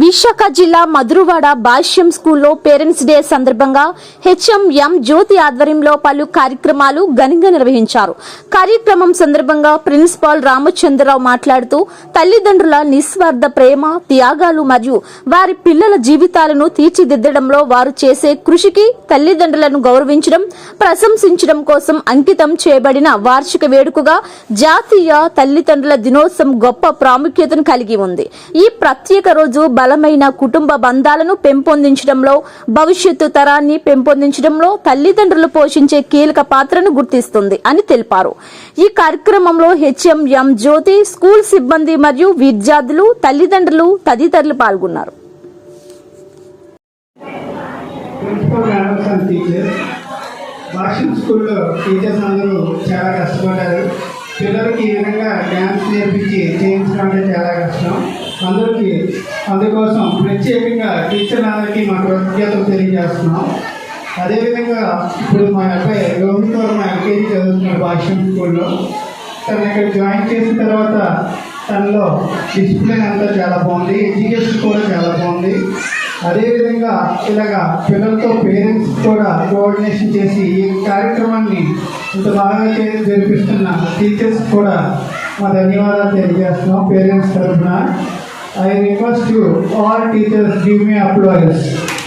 విశాఖ జిల్లా మధురవాడ భాష్యం స్కూల్లో parents day సందర్భంగా హెచ్ఎంఎం జ్యోతి ఆధ్వర్యంలో పలు కార్యక్రమాలు ఘనంగా నిర్వహించారు. కార్యక్రమం సందర్భంగా ప్రిన్సిపాల్ రామచంద్రరావు మాట్లాడుతూ తల్లిదండ్రుల నిస్వార్థ ప్రేమ త్యాగాలు మరియు వారి పిల్లల జీవితాలను తీర్చిదిద్దడంలో వారు చేసే కృషికి తల్లిదండ్రులను గౌరవించడం ప్రశంసించడం కోసం అంకితం చేయబడిన వార్షిక వేడుకగా జాతీయ తల్లిదండ్రుల దినోత్సవం గొప్ప ప్రాముఖ్యతను కలిగి ఉంది. ఈ ప్రత్యేక రోజు బలమైన కుటుంబ బంధాలను పెంపొందించడంలో భవిష్యత్తు తరాన్ని పెంపొందించడంలో తల్లిదండ్రులు పోషించే కీలక పాత్రను గుర్తిస్తుంది అని తెలిపారు. ఈ కార్యక్రమంలో హెచ్ఎంఎం జ్యోతి స్కూల్ సిబ్బంది మరియు విద్యార్థులు తల్లిదండ్రులు తదితరులు పాల్గొన్నారు. స్కూల్లో టీచర్స్ అందరూ చాలా కష్టపడ్డారు. పిల్లలకి ఈ విధంగా డ్యాన్స్ నేర్పించి చేయించడం అంటే చాలా కష్టం. అందరికీ అందుకోసం ప్రత్యేకంగా టీచర్లందరికీ మా కృతజ్ఞతలు తెలియజేస్తున్నాం. అదేవిధంగా ఇప్పుడు మా అబ్బాయి రోహిత్ మా ఎల్కేజీ చదువుతున్నాడు భాష్యం స్కూల్లో తను ఇక్కడ జాయిన్ చేసిన తర్వాత తనలో డిసిప్లిన్ అంతా చాలా బాగుంది ఎడ్యుకేషన్ కూడా చాలా బాగుంది. అదేవిధంగా ఇలాగా పిల్లలతో పేరెంట్స్ కూడా కోఆర్డినేషన్ చేసి ఈ కార్యక్రమాన్ని ఇంత బాగా చే- జరిపిస్తున్న టీచర్స్ కూడా మా ధన్యవాదాలు తెలియజేస్తున్నాం పేరెంట్స్ తరఫున. I request you, all teachers, give me applause.